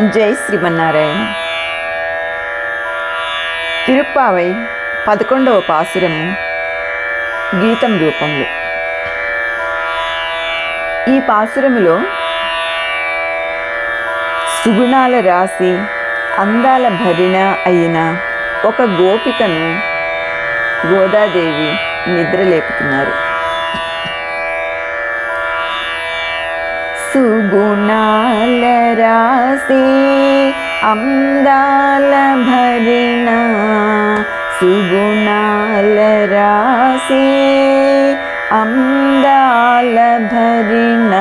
జై శ్రీమన్నారాయణ. తిరుప్పావై పదకొండవ పాసురము గీతం రూపంలో. ఈ పాసురములో సుగుణాల రాసి అందాల భరిణ అయిన ఒక గోపికను గోదాదేవి నిద్రలేపుతున్నారు. సుగుణాల రాసి అందాల భరిణ. సుగుణాల రాసి అందాల భరిణ.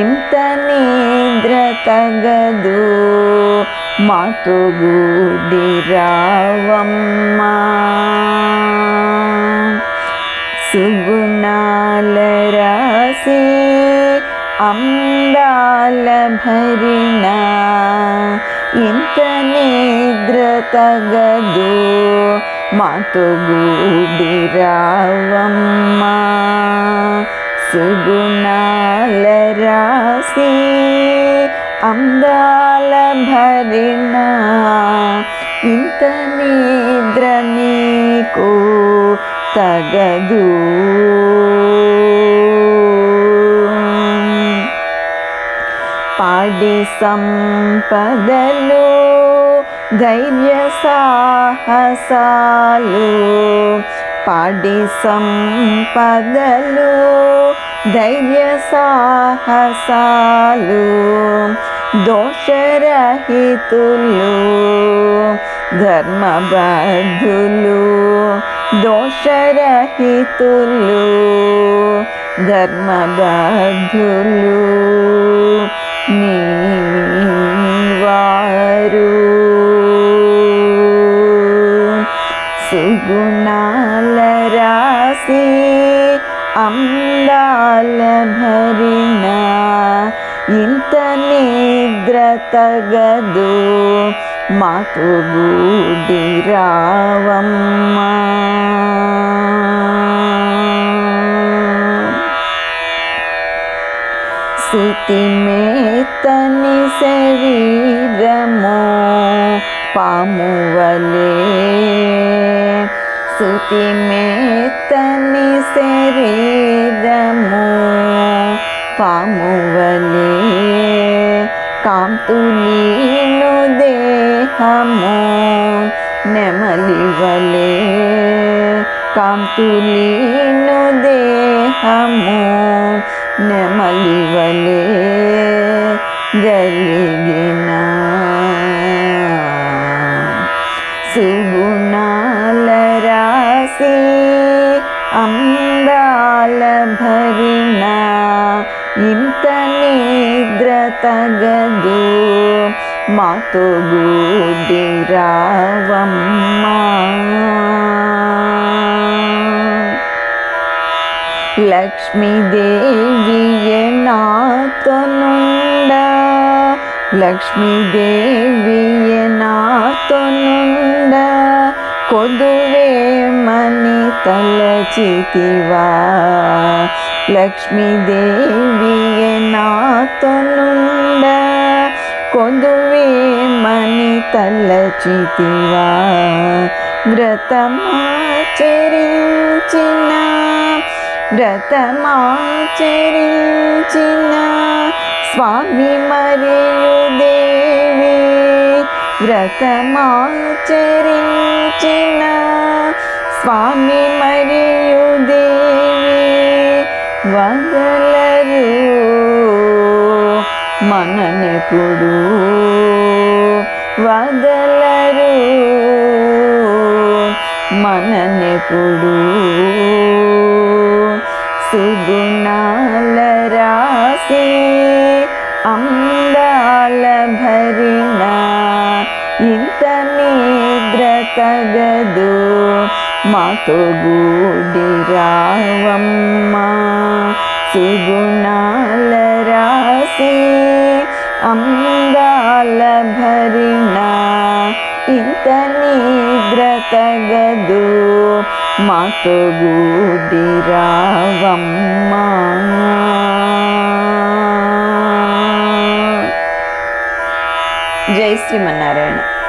ఇంత నిద్ర తగదు మాతో గూడి రావమ్మా. సుగుణాల రాసే అందాల భరిణ ఇంత నిద్ర తగదు మాతో సుగుణాల రాసి అందాల భరిణ ఇంత నిద్ర నీకు తగదు నాడి సంపదలు ధైర్య సాహసాలు. పాడి సంపదలు ధైర్య సాహసాలు. దోషరహితులు ధర్మబద్ధులు. దోషరహితులు ధర్మబద్ధులు. నీవారు సుగుణాల రాసి అందాల భరిణ ఇంత నిద్ర తగదు మాకు గూడి రావమ్మా. శృతిమేతని శరీరము పామువలే. మేతని శరీరము పామువలే. కాంతులీను దేహము నెమలివలే కాంతులీను దేహము నెమలివలే గలిగిన. సుగుణాల రాసే అందాల భరిణ ఇంత నిద్ర తగదు. మాతో గూడి రావమ్మా. లక్ష్మీదేవి నాతోనుండ లక్ష్మీదేవియ నాతోనుండ కొదువేమని తలచితివా లక్ష్మీదేవియ నాతోనుండ కొదువేమని తలచితివా వ్రతమాచరించిన. వ్రతమాచరించిన స్వామి మరియు దేవి వ్రతమాచరించిన స్వామి మరియు దేవి వదలరు మననెప్పుడు వదలరు మననెప్పుడు సుగుణాలర తగదు. మాతో గూడి రావమ్మా. సుగుణాల రాసి అందాల భరిణ. ఇంత నిద్ర తగదు. మాతో గూడి జై శ్రీమన్నారాయణ.